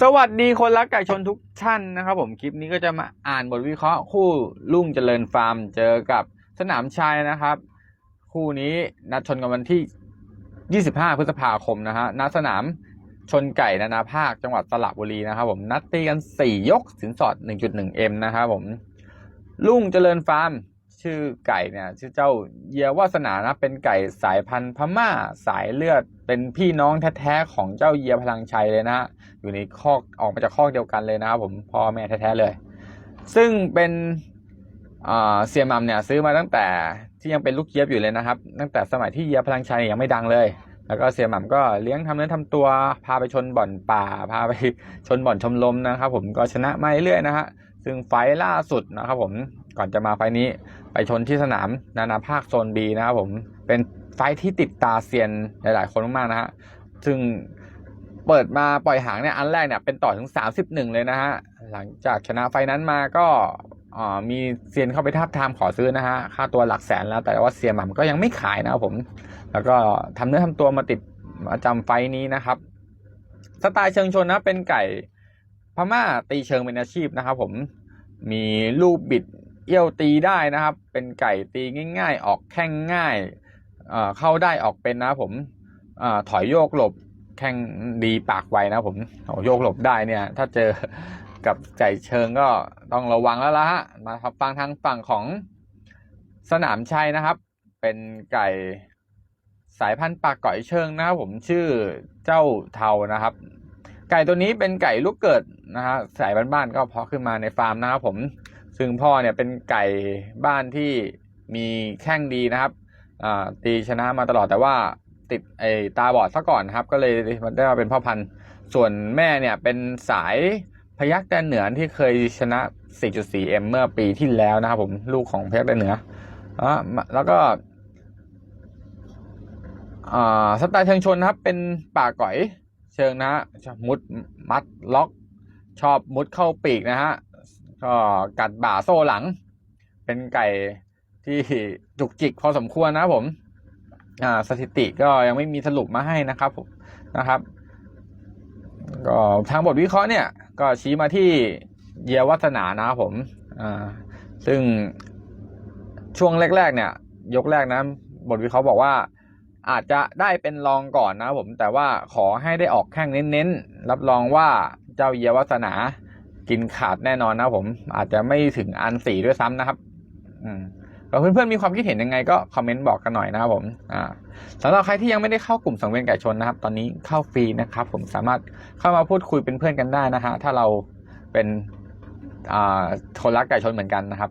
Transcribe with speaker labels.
Speaker 1: สวัสดีคนรักไก่ชนทุกท่านนะครับผมคลิปนี้ก็จะมาอ่านบทวิเคราะห์คู่ลุ่งเจริญฟาร์ม เจอกับสนามชัยนะครับ คู่นี้นัดชนกันวันที่ 25 พฤษภาคมนะฮะณสนามชนไก่นานาภาคจังหวัดสระบุรีนะครับผมนัดตีกัน 4 ยกสินสอด 1.1M นะครับผมลุ่งเจริญฟาร์ม ชื่อไก่เนี่ย ชื่อเจ้าเยียวาสนานะเป็นไก่สายพันธุ์พม่าสายเลือด เป็นพี่น้องแท้ๆของเจ้าเยียพลังชัยเลยนะฮะอยู่ในคอกออกมาจากคอกเดียวกันเลยนะครับผมพ่อแม่แท้ๆเลย ซึ่งเป็นเซียมัมเนี่ยซื้อมาตั้งแต่ที่ยังเป็นลูกเยียบอยู่เลยนะครับ ตั้งแต่สมัยที่เยียพลังชัยยังไม่ดังเลย แล้วก็เซียมัมก็เลี้ยงทำเนื้อทำตัว พาไปชนบ่อนป่า พาไปชนบ่อนชมรมนะครับ ผมก็ชนะมาเรื่อยๆนะฮะซึ่งไฟล่าสุดนะครับผมก่อนจะมาไฟนี้ ไปชนที่สนามนานาภาคโซน B นะครับผมเป็นไฟที่ติดตาเซียนหลาย ๆ คนมากๆนะฮะซึ่งเปิดมาปล่อยหางเนี่ยอันแรกเนี่ยเป็นต่อถึง 31 เลยนะฮะหลังจากชนะไฟนั้นมาก็มีเซียนเข้าไปทับทามขอซื้อนะฮะค่าตัวหลักแสนแล้ว แต่ว่าเซียนหม่ำก็ยังไม่ขายนะครับผม แล้วก็ทำเนื้อทำตัวมาติดมาจำไฟนี้นะครับ สไตล์เชิงชนนะเป็นไก่พม่าตีเชิงเป็นอาชีพนะครับผมมีลูกบิด เอี้ยวตีได้นะครับ เป็นไก่ตีง่าย ๆ ออกแข้งง่ายเอ่อเข้าได้ออกเป็นนะผมอถอยโยกหลบแข้งดีปากไวนะผมโอ้โยกหลบได้เนี่ย ถ้าเจอกับไก่เชิงก็ต้องระวังแล้วละฮะมาฟังทางฝั่งของสนามชัยนะครับ เป็นไก่สายพันธุ์ปากก่อยเชิงนะครับผมชื่อเจ้าเทานะครับ ไก่ตัวนี้เป็นไก่ลูกเกิดนะฮะสายบ้านๆก็เพาะขึ้นมาในฟาร์มนะครับผม ซึ่งพ่อเนี่ยเป็นไก่บ้านที่มีแข้งดีนะครับตีชนะมาตลอดแต่ว่าติดไอตาบอดซะก่อนครับ ก็เลยมันได้มาเป็นพ่อพันธุ์ ส่วนแม่เนี่ยเป็นสายพยักแดนเหนือที่เคยชนะ 4.4M เมื่อปีที่แล้วนะครับผมลูกของพยักแดนเหนืออ่าแล้วก็อ่าสไตล์เชิงชนนะครับ เป็นป่าก่อยเชิงนะฮะชอบมุดมัดล็อก ชอบมุดเข้าปีกนะฮะ ก็กัดบ่าโซ่หลัง เป็นไก่ที่จุกจิกพอสมควรนะผม อ่า สถิติก็ยังไม่มีสรุปมาให้นะครับผมนะครับ ก็ทางบทวิเคราะห์เนี่ย ก็ชี้มาที่เยียวัฒนานะครับผม อ่า ซึ่งช่วงแรก ๆ เนี่ย ยกแรกนะบทวิเคราะห์บอกว่าอาจจะได้เป็นรองก่อนนะครับผมแต่ว่าขอให้ได้ออกแข้งเน้นๆ รับรองว่าเจ้าเยียวัฒนา กินขาดแน่นอนนะผม อาจจะไม่ถึงอันสี่ด้วยซ้ำนะครับ อืมแล้วเพื่อนๆมีความคิดเห็นยังไงก็คอมเมนต์บอกกันหน่อยนะครับผมอ่าสำหรับใครที่ยังไม่ได้เข้ากลุ่มสังเวียนไก่ชนนะครับ ตอนนี้เข้าฟรีนะครับ ผมสามารถเข้ามาพูดคุยเป็นเพื่อนกันได้นะฮะถ้าเราเป็นอ่าคนรักไก่ชนเหมือนกันนะครับ